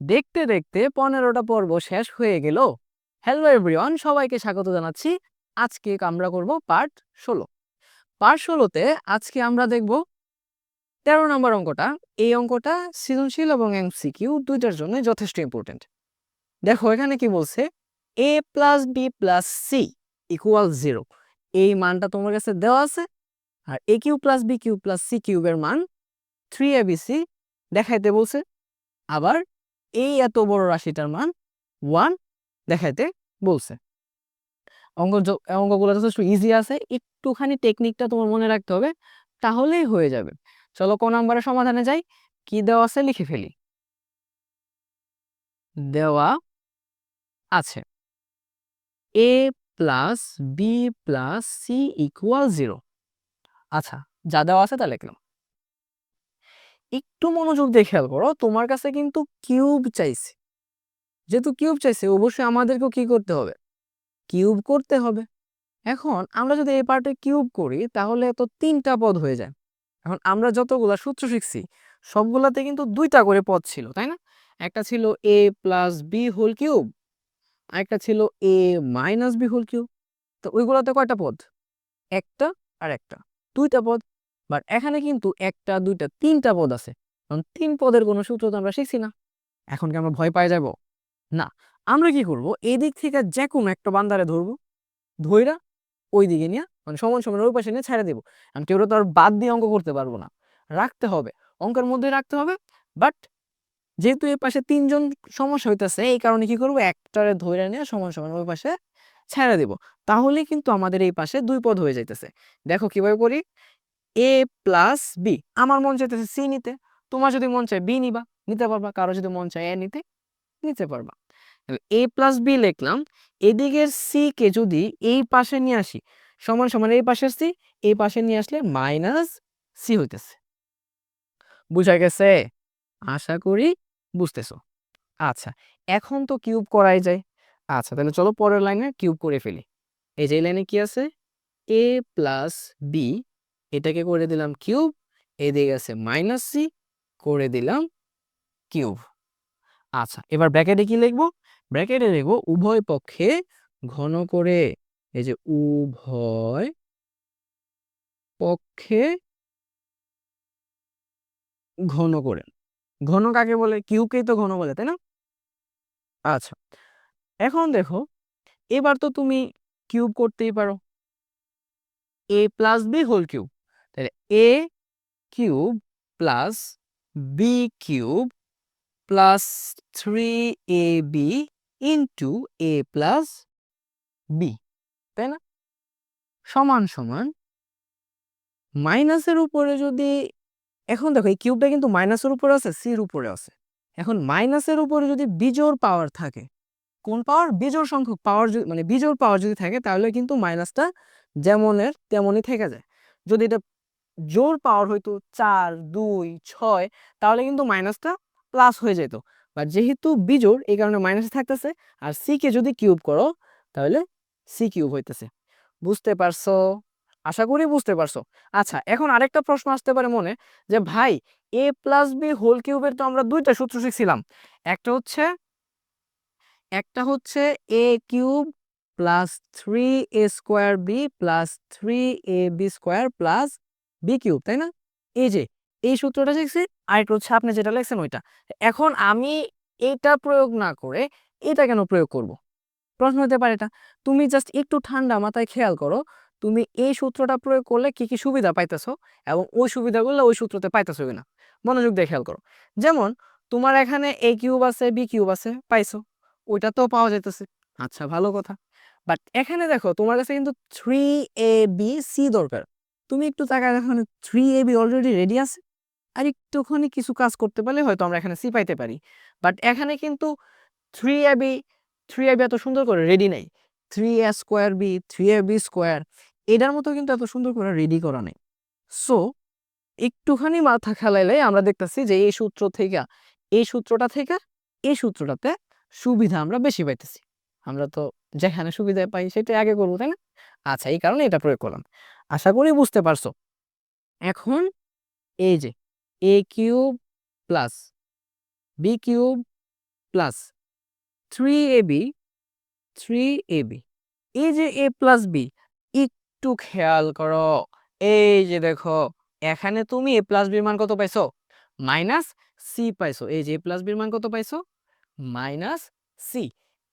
দেখতে দেখতে পনেরোটা পর্ব শেষ হয়ে গেল। হ্যালো এভরিওয়ান সবাইকে স্বাগত জানাচ্ছি। আজকে আমরা করব পার্ট ষোলো। পার্ট ষোলোতে আজকে আমরা দেখব তেরো নম্বর অঙ্কটা। এই অঙ্কটা সৃজনশীল এবং এমসিকিউ দুইটার জন্য যথেষ্ট ইম্পর্টেন্ট দেখো, এখানে কি বলছে? A plus b plus c equal zero এই মানটা তোমার কাছে দেওয়া আছে। আর a cube plus b cube plus c কিউবের মান থ্রি এ বি সি দেখাইতে বলছে। আবার এই এত বড় রাশিটার মান ওয়ান দেখাইতে বলছে। অঙ্ক অঙ্কগুলো যথেষ্ট ইজি আছে, একটুখানি টেকনিকটা তোমার মনে রাখতে হবে, তাহলেই হয়ে যাবে। চলো কোন নাম্বারে সমাধানে যাই, কি দেওয়া আছে লিখে ফেলি। দেওয়া আছে। A plus b plus c equal zero আচ্ছা যা দেওয়া আছে তা লিখলাম। একটু মনোযোগ দিয়ে খেয়াল করো, তোমার কাছে কিন্তু কিউব চাইছে। যেহেতু কিউব চাইছে, অবশ্যই আমাদেরকেও কি করতে হবে? কিউব করতে হবে। এখন আমরা যদি এই পার্টে কিউব করি, তাহলে তো তিনটা পদ হয়ে যায়। এখন আমরা যতগুলা সূত্র শিখছি, সবগুলাতে কিন্তু দুইটা করে পদ ছিল, তাই না? একটা ছিল a plus b whole cube একটা ছিল a minus b whole cube তো ওইগুলোতে কয়টা পদ? একটা আর একটা। দুইটা পদ। বাট এখানে কিন্তু একটা, দুইটা, তিনটা পদ আছে। কারণ তিন পদের কোনো সূত্র তো আমরা শিখছি না। এখন কি আমরা ভয় পাই যাব? না। আমরা কি করব? এই দিক থেকে যে কোনো একটা বান্দারে ধরবো, ধইরা ওই দিকে নিয়ে মানে সমান সমান ওই পাশে নিয়ে ছেড়ে দেবো। আমি কেউ তো আর বাদ দিয়ে অঙ্ক করতে পারব না। রাখতে হবে। অঙ্কের মধ্যে রাখতে হবে। বাট যেহেতু এই পাশে তিনজন সমস্যা হইতেছে, এই কারণে কি করব? একটারে ধইরা নিয়ে সমান সমান ওই পাশে ছেড়ে দেব। তাহলে কিন্তু আমাদের এই পাশে দুই পদ হয়ে যাইতেছে। দেখো কীভাবে করি? এ প্লাস বি আমার মন চাইতেছে সি নিতে। তোমার যদি মন চায় বি নিবা, নিতে পারবা। কারও যদি মন চায় এ নিতে নিতে পারবা। এ প্লাস বি লিখলাম। এদিকের সি কে যদি এই পাশে নিয়ে আসি, সমান সমান এই পাশের সি এই পাশে নিয়ে আসলে মাইনাস সি হইতেছে। বুঝা গেছে? আশা করি বুঝতেছো। আচ্ছা এখন তো কিউব করাই যায়। আচ্ছা তাহলে চলো পরের লাইনে কিউব করে ফেলি। এই যে লাইনে কি আছে? এ প্লাস বি এটাকে করে দিলাম কিউব, এদিকে আছে মাইনাস সি করে দিলাম কিউব। আচ্ছা এবার ব্র্যাকেটে কি লিখব? ব্র্যাকেটে লিখব উভয় পক্ষে ঘন করে, এই যে উভয় পক্ষে ঘন করে। ঘন কাকে বলে? কিউকেই তো ঘন বলে, তাই না? আচ্ছা এখন দেখো, এবার তো তুমি কিউব করতেই পারো। A plus b whole cube তাহলে a cube plus b cube plus three a b into a plus b তাই না? সমান সমান মাইনাসের উপরে যদি, এখন দেখো এই কিউবটা কিন্তু মাইনাসের উপরে আছে সির উপরে আছে। এখন মাইনাসের উপরে যদি বিজোড় পাওয়ার থাকে, কোন পাওয়ার বিজোড় সংখ্যক পাওয়ার মানে বিজোড় পাওয়ার যদি থাকে, তাহলে কিন্তু মাইনাসটা যেমনের তেমনই থেকে যায়। যদি এটা জোর পাওয়ার হইতো চার, দুই, ছয়, তাহলে কিন্তু মাইনাসটা প্লাস হয়ে যেত। বা যেহেতু বিজোড়, এই কারণে মাইনাসে থাকতেছে। আর সি কে যদি কিউব করো, তাহলে সি কিউব হইতেছে। বুঝতে পারছ? আশা করি বুঝতে পারছ। আচ্ছা এখন আরেকটা প্রশ্ন আসতে পারে মনে যে, ভাই এ প্লাস বি হোল কিউবের তো আমরা দুইটা সূত্র শিখছিলাম। একটা হচ্ছে একটা হচ্ছে a cube plus three a square b plus three a b square plus b cube তাই না? এই যে, এই সূত্রটা শিখছি আর একটা হচ্ছে আপনি যেটা লেখছেন ওইটা। এখন আমি এটা প্রয়োগ না করে এটা কেন প্রয়োগ করব? প্রশ্ন হতে পারে এটা। তুমি জাস্ট একটু ঠান্ডা মাথায় খেয়াল করো, তুমি এই সূত্রটা প্রয়োগ করলে কি কি সুবিধা পাইতেছো? এবং ওই সুবিধাগুলো ওই সূত্রতে পাইতেছো কিনা? মনোযোগ দিয়ে খেয়াল করো। যেমন, তোমার এখানে এ কিউব আছে বি কিউব আছে, পাইছো। ওইটা তো পাওয়া যাইতেছে। আচ্ছা ভালো কথা। বাট এখানে দেখো, তোমার কাছে কিন্তু থ্রি এ বি সি দরকার। তুমি একটু টাকা এখানে three a b already ready আছে। আর একটুখানি কিছু কাজ করতে পারলে হয়তো আমরা এখানে সি পাইতে পারি। বাট এখানে কিন্তু three a b three a b এত সুন্দর করে রেডি নেই। Three a square b three a b square এটার মতো কিন্তু এত সুন্দর করে রেডি করা নেই। সো একটুখানি মাথা খেলাইলে আমরা দেখতেছি যে এই সূত্র থেকে, এই সূত্রটা থেকে, এই সূত্রটাতে সুবিধা আমরা বেশি পাইতেছি। আমরা তো যেখানে সুবিধা পাই সেটা আগে করব, তাই না? আচ্ছা এই কারণে এটা প্রয়োগ করলাম। আশা করি বুঝতে পারছ। এখন এই যে a cube plus b cube plus three a b three a b এই যে এ প্লাস বি একটু খেয়াল করো। এই যে দেখো, এখানে তুমি এ প্লাস বির মান কত পাইছো? মাইনাস সি পাইছো। এই যে এ প্লাস বির মান কত পাইছো? মাইনাস সি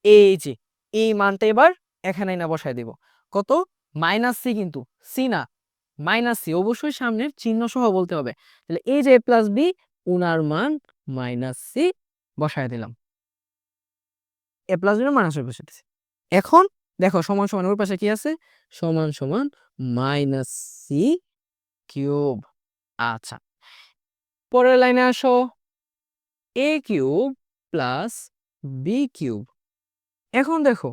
এই যে, এই মানটা এবার এখানে না বসায় দিব। কত? মাইনাস সি কিন্তু, সি না, মাইনাস সি। অবশ্যই সামনের চিহ্ন সহ বলতে হবে। তাহলে এই যে এ প্লাস বি, উনার মান মাইনাস সি বসায় দিলাম। এ প্লাস বি মাইনাস বসে দিছি। এখন দেখো, সমান সমান, ওর পাশে কি আছে? সমান সমান মাইনাস সি কিউব। আচ্ছা পরের লাইনে আসো। A cube plus b cube. এখন দেখো,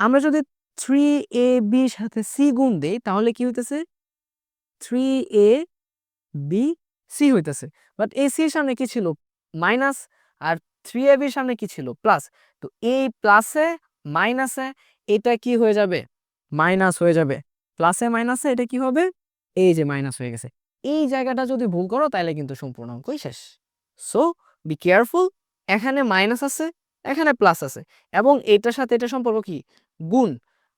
আমরা যদি থ্রি এ বির সাথে সি গুণ দেই, তাহলে কি হইতেছে? থ্রি এ বি সি হইতেছে। বাট এ সি এর সামনে কি ছিল? মাইনাস আর থ্রি এ বির সামনে কি ছিল? প্লাস তো এই প্লাসে মাইনাসে এটা কি হয়ে যাবে? মাইনাস হয়ে যাবে। প্লাসে মাইনাসে এটা কি হবে? এই যে মাইনাস হয়ে গেছে। এই জায়গাটা যদি ভুল করো, তাহলে কিন্তু সম্পূর্ণ অঙ্কই শেষ। সো বি কেয়ারফুল এখানে মাইনাস আছে, এখানে প্লাস আছে। এবং এটার সাথে এটা সম্পর্ক কি? গুণ।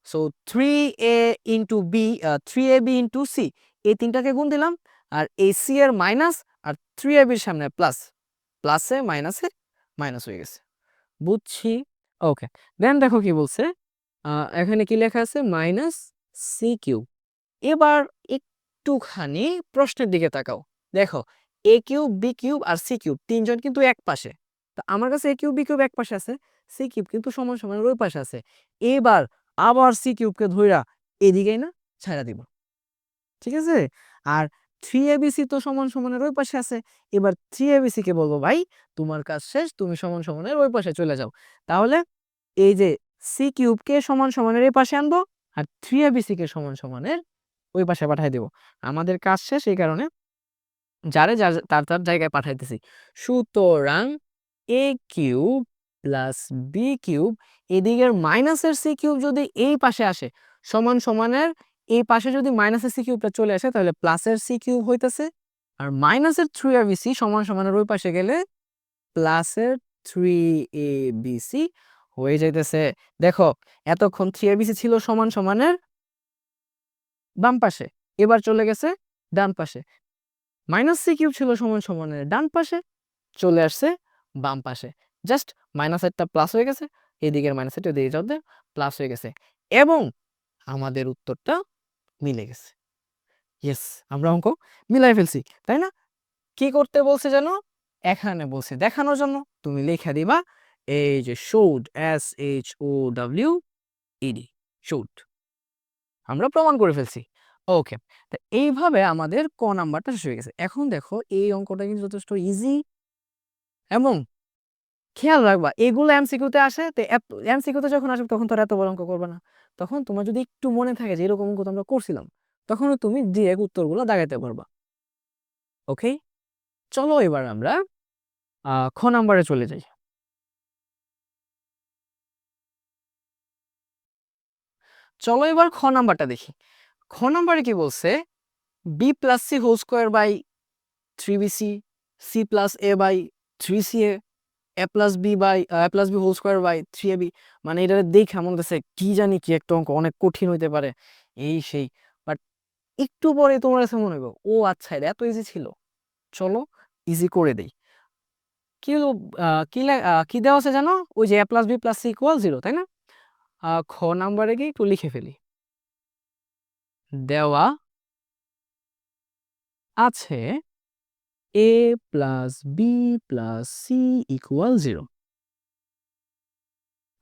So three a into b three a b into c এই তিনটাকে গুণ দিলাম, আর এই সি এর মাইনাস আর থ্রি এ বির সামনে প্লাস প্লাসে মাইনাসে মাইনাস হয়ে গেছে। বুঝছি? ওকে দেন দেখো কি বলছে এখানে কি লেখা আছে? মাইনাস সি কিউব এবার একটুখানি প্রশ্নের দিকে তাকাও। দেখো এ কিউব বি কিউব আর সি কিউব তিনজন কিন্তু এক পাশে। তো আমার কাছে এ কিউব বি কিউব এক পাশে আছে সি কিউব কিন্তু সমান সমান ওই পাশে আছে। এবার আবার সি কিউবকে ধইরা এদিকেই না ছাড়া দিব। ঠিক আছে? আর থ্রি এবিসি তো সমান সমানের ওই পাশে আছে। এবার থ্রি এবিসি কে বলব, ভাই, তোমার কাজ শেষ, তুমি সমান সমানের ওই পাশে চলে যাও। তাহলে এই যে সি কিউবকে সমান সমানের এই পাশে আনব আর থ্রি এবিসি কে সমান সমানের ওই পাশে পাঠিয়ে দেব। আমাদের কাজ শেষ এই কারণে। যারে, যার, তার তার জায়গায় পাঠাইতেছি। সুতরাং a cube plus b cube, এদিকের মাইনাসের সি কিউব যদি এই পাশে আসে, সমান সমানের এই পাশে যদি মাইনাসের সি কিউবটা চলে আসে, তাহলে প্লাসের সি কিউব হইতেছে। আর মাইনাসের থ্রি এ বিসি সমান সমানের ওই পাশে গেলে প্লাসের থ্রি এ বিসি হয়ে যাইতেছে। দেখো, এতক্ষণ থ্রি এ বিসি ছিল সমান সমানের বাম পাশে, এবার চলে গেছে ডান পাশে। মাইনাস সি কিউব ছিল সমান সমানের ডান পাশে, চলে আসছে বাম পাশে। জাস্ট মাইনাসেরটা প্লাস হয়ে গেছে, এদিকের মাইনাসেরটা দিয়ে যাতে প্লাস হয়ে গেছে। এবং আমাদের উত্তরটা মিলে গেছে। ইয়েস আমরা অঙ্ক মিলাই ফেলছি, তাই না? কি করতে বলছে জানো এখানে বলছে দেখানোর জন্য। তুমি লিখে দিবা এই যে showed S H O W E D showed আমরা প্রমাণ করে ফেলছি। ওকে তা এইভাবে আমাদের ক নাম্বারটা শেষ হয়ে গেছে। এখন দেখো এই অঙ্কটা কিন্তু যথেষ্ট ইজি এবং খেয়াল রাখবা, এগুলো এমসিকিউতে আসে, তো এমসিকিউতে যখন আসবে তখন তোর এত বড় অঙ্ক করবে না। তখন তোমার যদি একটু মনে থাকে যে এরকম অঙ্ক আমরা করছিলাম তখন তুমি ডিরেক্ট উত্তরগুলো দাগাইতে পারবা। ওকে চলো এবার আমরা খ নাম্বারে চলে যাই। চলো এবার খ নাম্বারটা দেখি। খ নাম্বারে কি বলছে? B plus c whole square by three b c c plus a by three c a a plus b by a plus b whole square by three a b মানে এটা দেখে মনে হচ্ছে কি জানি কি একটা অঙ্ক, অনেক কঠিন হইতে পারে। এই সেই বাট একটু পরে তোমার কাছে মনে হবে ও আচ্ছা এটা এত ইজি ছিল। চলো ইজি করে দেই। কি কি কি দেওয়া আছে জানো? ওই যে a plus b plus c equal zero তাই না? খ নাম্বারে গিয়ে একটু লিখে ফেলি। দেওয়া আছে a plus b plus c equal zero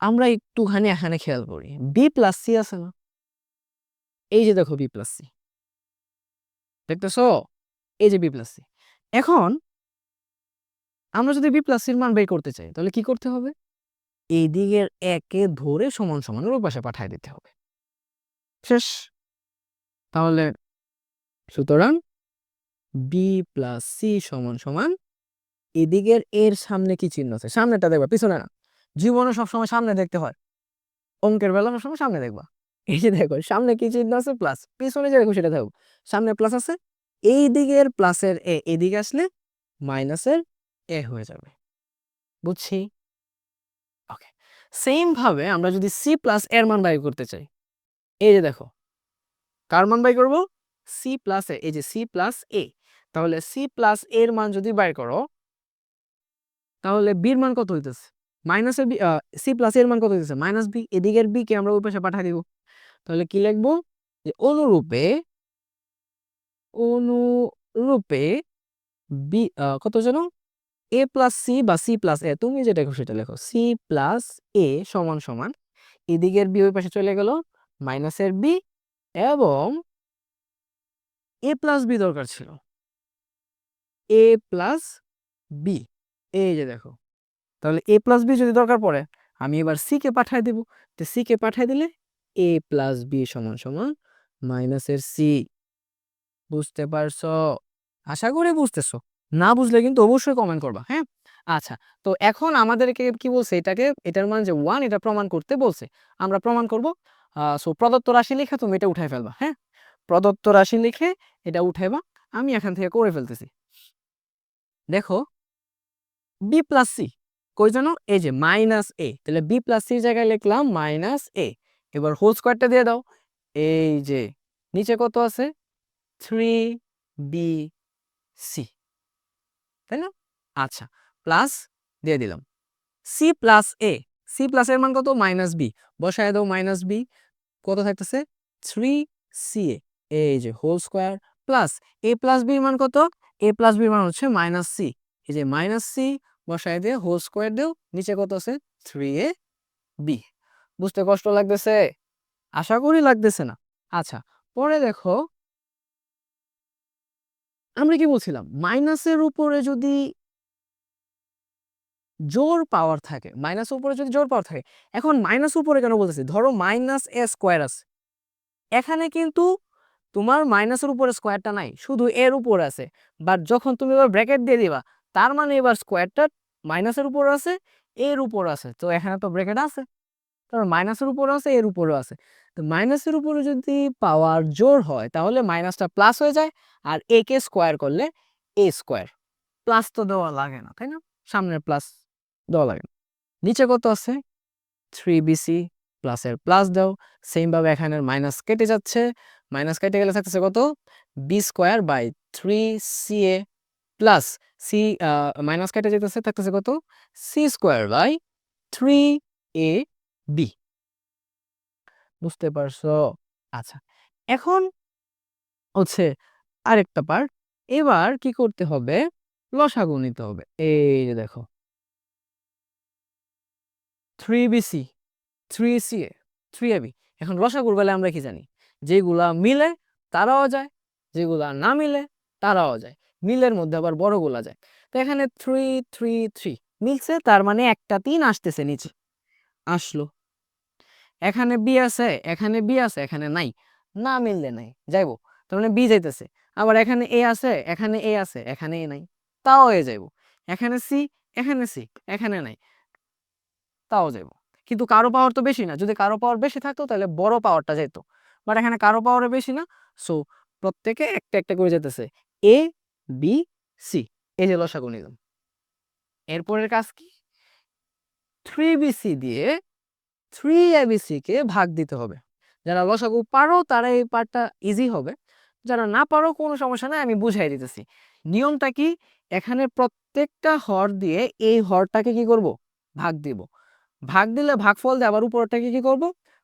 আমরা একটুখানি এখানে খেয়াল করি। বি প্লাস সি আছে না? এই যে দেখো বি প্লাস সি দেখতেছো? এই যে বি প্লাস সি এখন আমরা যদি বি প্লাস সির মান বের করতে চাই, তাহলে কি করতে হবে? এই দিকের একে ধরে সমান সমানের পাশে পাঠিয়ে দিতে হবে। শেষ। তাহলে সুতরাং বি প্লাস সি সমান সমান এদিকের এর সামনে কি চিহ্ন আছে? সামনেটা দেখবা, পিছনে না। জীবনে সবসময় সামনে দেখতে হয়। অঙ্কের বেলা সবসময় সামনে দেখবা। এই যে দেখো, সামনে কি চিহ্ন আছে? প্লাস পিছনে যে দেখো, সেটা দেখো। সামনে প্লাস আছে। এই দিকের প্লাসের এ এদিকে আসলে মাইনাসের এ হয়ে যাবে। বুঝছি? সেম ভাবে আমরা যদি সি প্লাস এর মান বাই করতে চাই, এই যে দেখো, কার মান বাই করব? সি প্লাস এ, এই যে সি প্লাস এ তাহলে সি প্লাস এর মান যদি বাই করো, তাহলে বির মান কত হইতেছে? মাইনাসের বি সি প্লাস এর মান কত হইতেছে? মাইনাস বি এদিকের বি কে আমরা ওই পাশে পাঠিয়ে দিব। তাহলে কি লিখব? যে অনুরূপে অনুরূপে বি কত যেন? এ প্লাস সি বা সি প্লাস এ তুমি যেটা সেটা লেখো। সি প্লাস এ সমান সমান এদিকের বি ওই পাশে চলে গেল মাইনাসের বি এবং এ প্লাস বি দরকার ছিল। এ প্লাস বি এই যে দেখো। তাহলে এ প্লাস বি যদি দরকার পড়ে, আমি এবার সি কে পাঠাই দেব। তো সি কে পাঠাই দিলে এ প্লাস বি সমান সমান মাইনাসের সি বুঝতে পারছ? আশা করি বুঝতেছো। না বুঝলে কিন্তু অবশ্যই কমেন্ট করবা হ্যাঁ? আচ্ছা তো এখন আমাদেরকে কি বলছে? এটাকে, এটার মান যে ওয়ান এটা প্রমাণ করতে বলছে। আমরা প্রমাণ করব সো প্রদত্ত রাশি লিখে তুমি এটা উঠাই ফেলবা হ্যাঁ? প্রদত্ত রাশি লিখে এটা উঠাইবা, আমি এখান থেকে করে ফেলতেছি। দেখো। বি প্লাস সি কই জানো? এই যে মাইনাস এ তাহলে বি প্লাস সির জায়গায় লিখলাম মাইনাস এ এবার হোল স্কোয়ারটা দিয়ে দাও। এই যে নিচে কত আছে? থ্রি বি সি তাই না? আচ্ছা প্লাস দিয়ে দিলাম। C plus a c plus এর মান কত? মাইনাস বি বসায় দাও মাইনাস বি কত থাকতেছে? থ্রি সি এ এই যে whole square plus A plus বির মান কত? এ প্লাস বির মান হচ্ছে মাইনাস সি এই যে মাইনাস সি বসায় দিয়ে হোল স্কোয়ার দেও নিচে কত আছে? থ্রি এ বি বুঝতে কষ্ট লাগতেছে? আশা করি লাগতেছে না। আচ্ছা পরে দেখো আমরা কি বলছিলাম? মাইনাসের উপরে যদি জোর পাওয়ার থাকে মাইনাস উপরে যদি জোর পাওয়ার থাকে, এখন মাইনাস উপরে কেন বলতেছি? ধরো মাইনাস এ স্কোয়ার আছে। এখানে কিন্তু তোমার মাইনাসের উপরে স্কোয়ারটা নাই, শুধু এর উপর আছে। বাট যখন তুমি এবার ব্র্যাকেট দিয়ে দিবা, তার মানে এবার স্কোয়ারটা মাইনাসের উপর আছে, এর উপর আছে। তো এখানে তো ব্র্যাকেট আছে। তারপর মাইনাসের উপর আছে, এর উপরও আছে। তো মাইনাসের উপরে যদি পাওয়ার জোর হয়, তাহলে মাইনাসটা প্লাস হয়ে যায়, আর এ কে স্কোয়ার করলে এ স্কোয়ার প্লাস তো দেওয়া লাগে না, তাই না? সামনের প্লাস দেওয়া লাগে না। নিচে কত আছে? থ্রি বিসি প্লাসের প্লাস দাও। সেমভাবে এখানের মাইনাস কেটে যাচ্ছে। মাইনাস কেটে গেলে থাকতেছে কত? B square by three C A plus C minus কেটে যেতেছে থাকতেছে কত? C square by three A B বুঝতে পারছ? আচ্ছা এখন হচ্ছে আরেকটা পার্ট এবার কি করতে হবে? লসাগু নিতে হবে। এই যে দেখো। Three BC three C A three AB এখন রসাগুর বেলায় আমরা কি জানি? যেগুলা মিলে তারাও যায়, যেগুলা না মিলে তারাও যায়। মিলের মধ্যে আবার বড়গুলা যায়। তো এখানে থ্রি থ্রি থ্রি মিলছে, তার মানে একটা তিন আসতেছে নিচে। আসলো। এখানে বি আছে, এখানে বি আছে, এখানে নাই। না মিললে নাই, যাইবো। তার মানে বি যাইতেছে। আবার এখানে এ আছে, এখানে এ আছে, এখানে এ নাই। তাও এ যাইবো। এখানে সি এখানে সি এখানে নাই। তাও যাইব। কিন্তু কারও পাওয়ার তো বেশি না। যদি কারও পাওয়ার বেশি থাকতো, তাহলে বড় পাওয়ারটা যেত বাট এখানে কারও পাওয়ারে বেশি না। সো প্রত্যেকে একটা একটা করে যেতেছে। এ বি সি এই যে লসাগু নিলাম। এরপরের কাজ কি? থ্রি বিসি দিয়ে থ্রি এবিসি কে ভাগ দিতে হবে। যারা লসাগু পারো তারা এই পার্টটা ইজি হবে। যারা না পারো, কোনো সমস্যা নাই, আমি বুঝাই দিতেছি। নিয়মটা কি? এখানে প্রত্যেকটা হর দিয়ে এই হরটাকে কি করব? ভাগ দিব। ভাগ দিলে ভাগফল দিয়ে আবার উপরটাকে কি করব?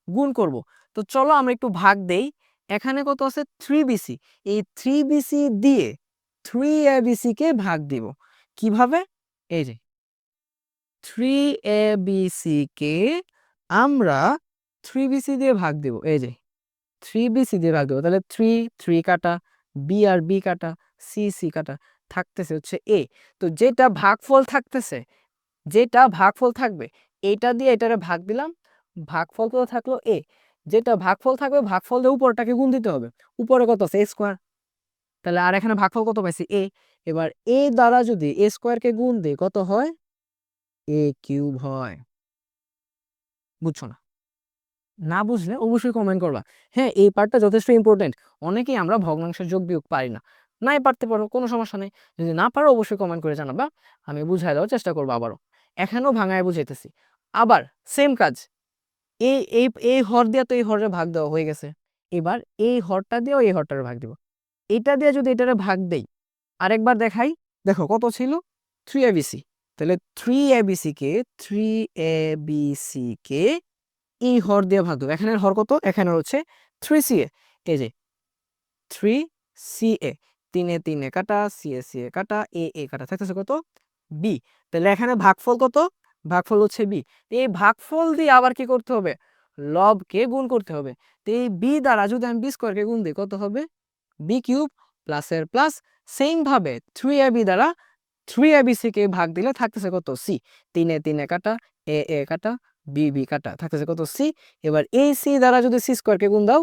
গুণ করব। তো চলো আমরা একটু ভাগ দেই। এখানে কত আছে? থ্রি বিসি এই থ্রি বিসি দিয়ে থ্রি এ বিসি কে ভাগ দিব। কীভাবে? এই যে থ্রি এ বিসি কে আমরা থ্রি বিসি দিয়ে ভাগ দেব। এই যে থ্রি বিসি দিয়ে ভাগ দেবো। তাহলে থ্রি থ্রি কাটা বি আর বি কাটা সি সি কাটা, থাকতেছে হচ্ছে এ তো যেটা ভাগফল থাকতেছে, যেটা ভাগফল থাকবে, এটা দিয়ে এটারে ভাগ দিলাম। ভাগফল তো থাকল? এ যেটা ভাগফল থাকবে, ভাগফল দিয়ে উপরটাকে গুণ দিতে হবে। উপরে কত আছে? এ স্কোয়ার তাহলে আর এখানে ভাগফল কত পাইছি? এ এবার এ দ্বারা যদি এ স্কোয়ারকে গুণ দিই, কত হয়? এ কিউব হয়। বুঝছ না? না বুঝলে অবশ্যই কমেন্ট করবা। হ্যাঁ এই পার্টটা যথেষ্ট ইম্পর্টেন্ট অনেকেই আমরা ভগ্নাংশের যোগ বিয়োগ পারি না। নাই পারতে পারো, কোনো সমস্যা নেই। যদি না পারো, অবশ্যই কমেন্ট করে জানাবা। আমি বুঝাই দেওয়ার চেষ্টা করব আবারও। এখানেও ভাঙায় বুঝাইতেছি। আবার সেম কাজ। এই এই এই হর দিয়ে তো এই হরে ভাগ দেওয়া হয়ে গেছে। এবার এই হরটা দিয়েও এই হরটারে ভাগ দিব। এটা দিয়ে যদি এটারে ভাগ দেই, আরেকবার দেখাই। দেখো কত ছিল? থ্রি এবিসি তাহলে থ্রি এবিসি কে থ্রি এ বি সি কে এই হর দিয়ে ভাগ দেবো। এখানের হর কত? এখানে হচ্ছে থ্রি সি এ এই যে থ্রি সি এ তিনে তিনে কাটা সি এ সি এ কাটা এ এ কাটা। থাকতেছে কত? বি তাহলে এখানে ভাগফল কত? ভাগফল হচ্ছে বি। এই ভাগফল দিয়ে আবার কি করতে হবে? লবকে গুণ করতে হবে। তো এই বি দ্বারা যদি আমি বি স্কোয়ারকে গুণ দিই, কত হবে? বি কিউব প্লাস সেম ভাবে থ্রি এ বি দ্বারা থ্রি এ বি কে ভাগ দিলে থাকতেছে কত? সি তিনে তিনে কাটা এ এ কাটা বি বি কাটা, থাকতেছে কত? সি এবার এই সি দ্বারা যদি সি স্কোয়ারকে গুণ দাও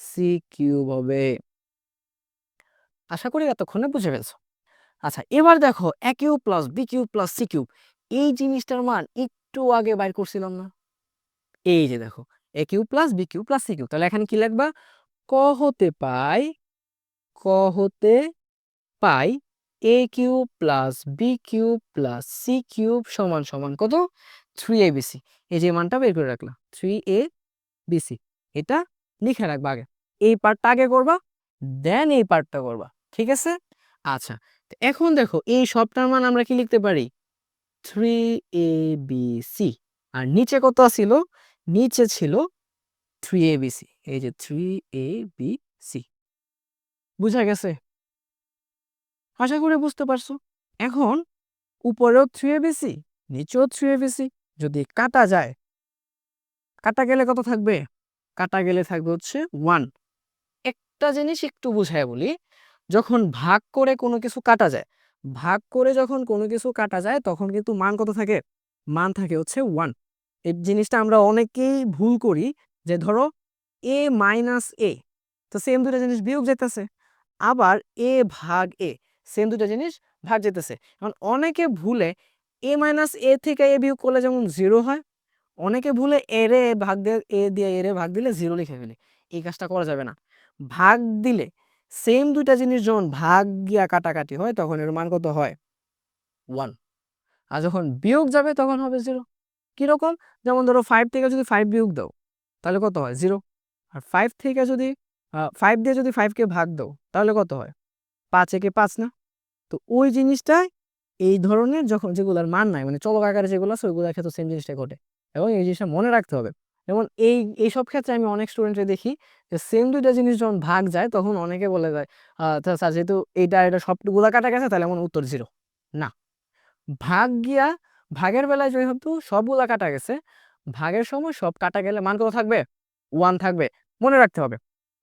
সি কিউব হবে। আশা করি এতক্ষণে বুঝে ফেলছো। আচ্ছা এবার দেখো A cube plus B cube plus C cube এই জিনিসটার মান একটু আগে বাইর করছিলাম না। এই যে দেখো A cube plus B cube plus C cube, তাহলে এখানে কি লিখবা? ক হতে পাই, ক হতে পাই A cube plus B cube plus C cube সমান সমান কত? থ্রি এ বিসি এই যে মানটা বের করে রাখলাম থ্রি এ বিসি এটা লিখে রাখবা আগে। এই পার্টটা আগে করবা দেন এই পার্টটা করবা, ঠিক আছে? আচ্ছা এখন দেখো, এই সবটার মান আমরা কি লিখতে পারি? থ্রি এ বি সি আর নিচে কত ছিল নিচে ছিল থ্রি এ বি সি এই যে থ্রি এ বি সি বুঝা গেছে? আশা করে বুঝতে পারছ? এখন উপরেও থ্রি এ বি সি নিচেও থ্রি এ বি সি যদি কাটা যায়, কাটা গেলে কত থাকবে? কাটা গেলে থাকবে হচ্ছে ওয়ান একটা জিনিস একটু বুঝায় বলি, যখন ভাগ করে কোনো কিছু কাটা যায় ভাগ করে যখন কোনো কিছু কাটা যায়, তখন কিন্তু মান কত থাকে? মান থাকে হচ্ছে ওয়ান এই জিনিসটা আমরা অনেকেই ভুল করি যে ধরো এ মাইনাস এ তো সেম দুটো জিনিস বিয়োগ যেতেছে আবার এ ভাগ এ সেম দুটো জিনিস ভাগ যেতেছে এখন অনেকে ভুলে এ মাইনাস এ থেকে এ বিয়োগ করলে যেমন জিরো হয়, অনেকে ভুলে এরে ভাগ দিয়ে এ দিয়ে এরে ভাগ দিলে জিরো লিখে ফেলে। এই কাজটা করা যাবে না। ভাগ দিলে সেম দুইটা জিনিস যখন ভাগ গিয়া কাটাকাটি হয়, তখন এর মান কত হয়? ওয়ান আর যখন বিয়োগ যাবে, তখন হবে জিরো কীরকম? যেমন ধরো ফাইভ থেকে যদি ফাইভ বিয়োগ দাও, তাহলে কত হয়? জিরো আর ফাইভ থেকে যদি ফাইভ দিয়ে যদি ফাইভকে ভাগ দাও, তাহলে কত হয়? পাঁচ একে পাঁচ না? তো ওই জিনিসটাই এই ধরনের যখন যেগুলোর মান নাই মানে চলক আকারে যেগুলো আছে, ওইগুলোর ক্ষেত্রে সেম জিনিসটা ঘটে। এবং এই জিনিসটা মনে রাখতে হবে। যেমন এই, এইসব ক্ষেত্রে আমি অনেক স্টুডেন্টে দেখি যে সেম দুইটা জিনিস যখন ভাগ যায় তখন অনেকে বলে যায় স্যার যেহেতু এইটা, এটা সবগুলা কাটা গেছে তাহলে এমন উত্তর জিরো না। ভাগ গিয়া, ভাগের বেলায় যেহেতু সবগুলা কাটা গেছে, ভাগের সময় সব কাটা গেলে মান কত থাকবে? ওয়ান থাকবে। মনে রাখতে হবে।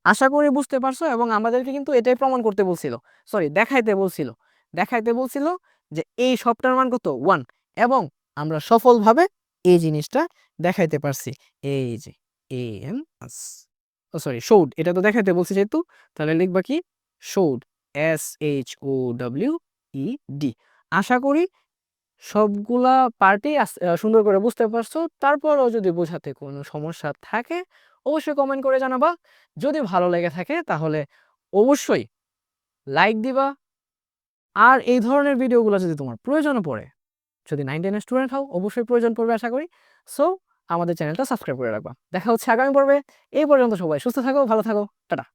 আশা করি বুঝতে পারছ এবং আমাদেরকে কিন্তু এটাই প্রমাণ করতে বলছিল। সরি দেখাইতে বলছিল। দেখাইতে বলছিল যে এই সবটার মান কত? ওয়ান এবং আমরা সফলভাবে এই জিনিসটা দেখাইতে পারছি। এই যে A N O sorry showed এটা তো দেখাইতে বলছি যেহেতু, তাহলে লিখবা কি? Showed S H O W E D আশা করি সবগুলা পার্টি সুন্দর করে বুঝতে পারছ। তারপরও যদি বোঝাতে কোনো সমস্যা থাকে, অবশ্যই কমেন্ট করে জানাবা। যদি ভালো লেগে থাকে, তাহলে অবশ্যই লাইক দিবা। আর এই ধরনের ভিডিওগুলো যদি তোমার প্রয়োজন পড়ে, যদি নাইন টেনের স্টুডেন্ট হও, অবশ্যই প্রয়োজন পড়বে আশা করি। সো আমাদের চ্যানেলটা সাবস্ক্রাইব করে রাখবা। দেখা হচ্ছে আগামী পর্বে। এই পর্যন্ত সবাই সুস্থ থাকো, ভালো থাকো। টাটা।